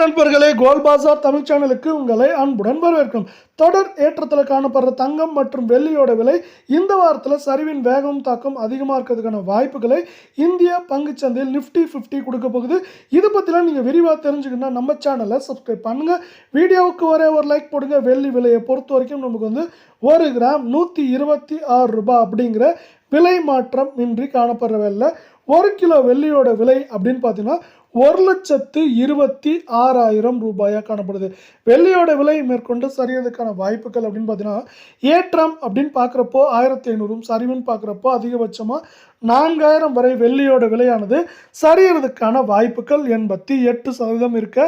நண்பர்களே கோல் பாசார் தமிழ் சேனலுக்கு உங்களை அன்புடன் வரவேற்கும். தொடர் ஏற்றத்தில் காணப்படுற தங்கம் மற்றும் வெள்ளியோட விலை இந்த வாரத்தில் சரிவின் வேகம் தாக்கம் அதிகமாக இருக்கிறதுக்கான வாய்ப்புகளை இந்திய பங்குச் சந்தையில் நிஃப்டி ஃபிஃப்டி கொடுக்க போகுது. இதை பற்றிலாம் நீங்கள் விரிவாக தெரிஞ்சுக்கணும்னா நம்ம சேனலை சப்ஸ்கிரைப் பண்ணுங்கள் வீடியோவுக்கு ஒரே ஒரு லைக் போடுங்க. வெள்ளி விலையை பொறுத்த வரைக்கும் நமக்கு வந்து ஒரு கிராம் நூற்றி இருபத்தி ஆறு ரூபாய் அப்படிங்கிற விலை மாற்றம் இன்றி காணப்படுற வெள்ளை ஒரு கிலோ வெள்ளியோட விலை அப்படின்னு பார்த்தீங்கன்னா ஒரு லட்சத்து இருபத்தி ஆறாயிரம் ரூபாயாக காணப்படுது. வெள்ளியோட விலை மேற்கொண்டு சரியதுக்கான வாய்ப்புகள் அப்படின்னு பார்த்தீங்கன்னா ஏற்றம் அப்படின்னு பார்க்குறப்போ ஆயிரத்தி ஐநூறும் சரிவுன்னு பார்க்குறப்போ அதிகபட்சமாக நான்காயிரம் வரை வெள்ளியோட விலையானது சரியறதுக்கான வாய்ப்புகள் எண்பத்தி எட்டு சதவீதம் இருக்க.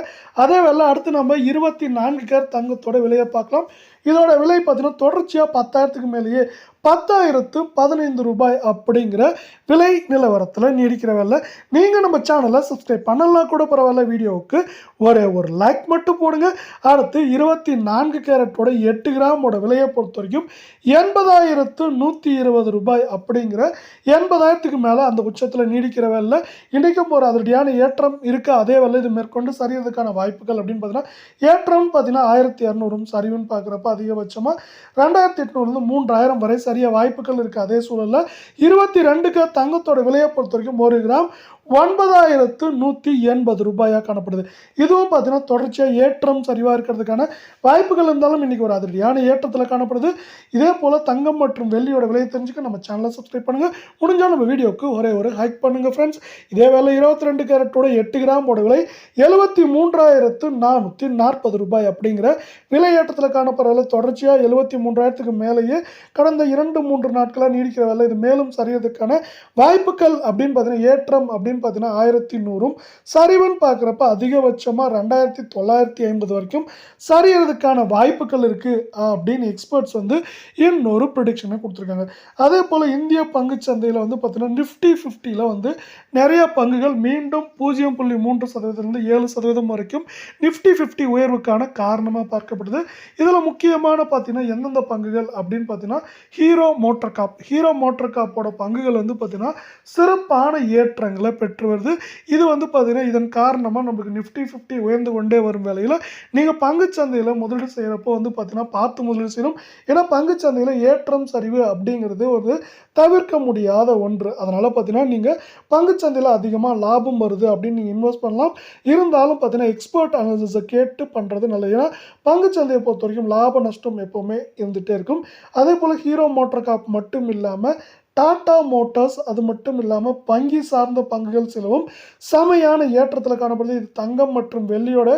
அதே வேலை அடுத்து நம்ம இருபத்தி நான்கு கேர் தங்கத்தோட விலையை பார்க்கலாம். இதோட விலை பார்த்தீங்கன்னா தொடர்ச்சியாக பத்தாயிரத்துக்கு மேலேயே பத்தாயிரத்து பதினைந்து ரூபாய் அப்படிங்கிற விலை நிலவரத்தில் நீடிக்கிற வேலை நீங்கள் நம்ம சேனலை சப்ஸ்கிரைப் பண்ணலாம் கூட பரவாயில்ல வீடியோவுக்கு ஒரே ஒரு லைக் மட்டும் போடுங்க. அடுத்து இருபத்தி நான்கு கேரட்டோட எட்டு கிராமோட விலையை பொறுத்த வரைக்கும் எண்பதாயிரத்து நூற்றி இருபது ரூபாய் அப்படிங்கிற எண்பதாயிரத்துக்கு மேலே அந்த உச்சத்தில் நீடிக்கிற வேலை இன்றைக்கும் ஒரு அதிரடியான ஏற்றம் இருக்குது அதே வேலை இது மேற்கொண்டு சரியறதுக்கான வாய்ப்புகள் அப்படின்னு பார்த்தீங்கன்னா ஏற்றம்னு பார்த்தீங்கன்னா ஆயிரத்தி இரநூறும் சரிவுன்னு பார்க்குறப்ப அதிகபட்சமாக ரெண்டாயிரத்தி எட்நூறுலேருந்து மூன்றாயிரம் வரை சரிய வாய்ப்புகள் இருக்குது அதே சூழலில் இருபத்தி ரெண்டுக்கு தங்கத்தோட விலையை பொறுத்த வரைக்கும் ஒரு கிராம் ஒன்பதாயிரத்து நூற்றி எண்பது ரூபாயாக காணப்படுது. இதுவும் பார்த்தீங்கன்னா தொடர்ச்சியாக ஏற்றம் சரிவாக இருக்கிறதுக்கான வாய்ப்புகள் இருந்தாலும் இன்றைக்கி ஒரு அதிரடியான ஏற்றத்தில் காணப்படுது. இதே போல் தங்கம் மற்றும் வெள்ளியோட விலையை தெரிஞ்சுக்க நம்ம சேனலை சப்ஸ்கிரைப் பண்ணுங்கள் முடிஞ்சால் நம்ம வீடியோவுக்கு ஒரே ஒரு ஹைக் பண்ணுங்கள் ஃப்ரெண்ட்ஸ் இதே வேலை இருபத்தி ரெண்டு கேரட்டோட எட்டு கிராமோட விலை எழுபத்தி மூன்றாயிரத்து நானூற்றி நாற்பது ரூபாய் அப்படிங்கிற விலை ஏற்றத்தில் காணப்படுற விலை தொடர்ச்சியாக எழுபத்தி மூன்றாயிரத்துக்கு மேலேயே கடந்த இரண்டு மூன்று நாட்களாக நீடிக்கிற வேலை. இது மேலும் சரியறதுக்கான வாய்ப்புகள் அப்படின்னு பார்த்தீங்கன்னா ஏற்றம் அப்படின்னு பார்த்தீங்கன்னா ஆயிரத்தி நூறும் சரிவுன்னு பார்க்குறப்ப அதிகபட்சமாக ரெண்டாயிரத்தி தொள்ளாயிரத்தி ஐம்பது வரைக்கும் சரியறதுக்கான வாய்ப்புகள் இருக்குது அப்படின்னு எக்ஸ்பர்ட்ஸ் வந்து இன்னொரு ப்ரிடிக்ஷனை கொடுத்துருக்காங்க. அதே போல் இந்திய பங்குச் சந்தையில் வந்து பார்த்தீங்கன்னா நிஃப்டி ஃபிஃப்டியில் வந்து நிறைய பங்குகள் மீண்டும் பூஜ்ஜியம் புள்ளி மூன்று சதவீதத்திலிருந்து ஏழு சதவீதம் வரைக்கும் நிஃப்டி ஃபிஃப்டி உயர்வுக்கான காரணமாக பார்க்கப்படுது. இதில் முக்கியமான பார்த்தீங்கன்னா எந்தெந்த பங்குகள் அப்படின்னு பார்த்தீங்கன்னா Hero motor corp Hero motor காப்போட பங்குகள் வந்து பார்த்தீங்கன்னா சிறப்பான ஏற்றங்களை பெற்று பெற்று வருது. இது வந்து பார்த்தீங்கன்னா இதன் காரணமாக நமக்கு நிஃப்டி ஃபிஃப்டி உயர்ந்து கொண்டே வரும் வேலையில் நீங்கள் பங்குச்சந்தையில் முதலீடு செய்கிறப்போ வந்து பார்த்தீங்கன்னா பார்த்து முதலீடு செய்யணும். ஏன்னா பங்குச்சந்தையில் ஏற்றம் சரிவு அப்படிங்கிறது ஒரு தவிர்க்க முடியாத ஒன்று. அதனால் பார்த்தீங்கன்னா நீங்கள் பங்குச்சந்தையில் அதிகமாக லாபம் வருது அப்படின்னு நீங்கள் இன்வெஸ்ட் பண்ணலாம். இருந்தாலும் பார்த்தீங்கன்னா எக்ஸ்பர்ட் அனாலிசிஸை கேட்டு பண்ணுறது நல்லது. ஏன்னா பங்குச்சந்தையை பொறுத்த வரைக்கும் லாப நஷ்டம் எப்போவுமே இருந்துகிட்டே இருக்கும். அதே போல் ஹீரோ மோட்டர் காப் மட்டும் இல்லாமல் டாடா மோட்டார்ஸ் அது மட்டும் இல்லாமல் வங்கி சார்ந்த பங்குகள் சிலவும் செமையான ஏற்றத்தில் காணப்படுது. இது தங்கம் மற்றும் வெள்ளியோட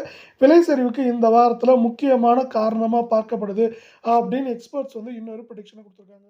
விலை சரிவுக்கு இந்த வாரத்தில் முக்கியமான காரணமாக பார்க்கப்படுது அப்படின்னு எக்ஸ்பர்ட்ஸ் வந்து இன்னொரு ப்ரொடிக்ஷனை கொடுத்துருக்காங்க.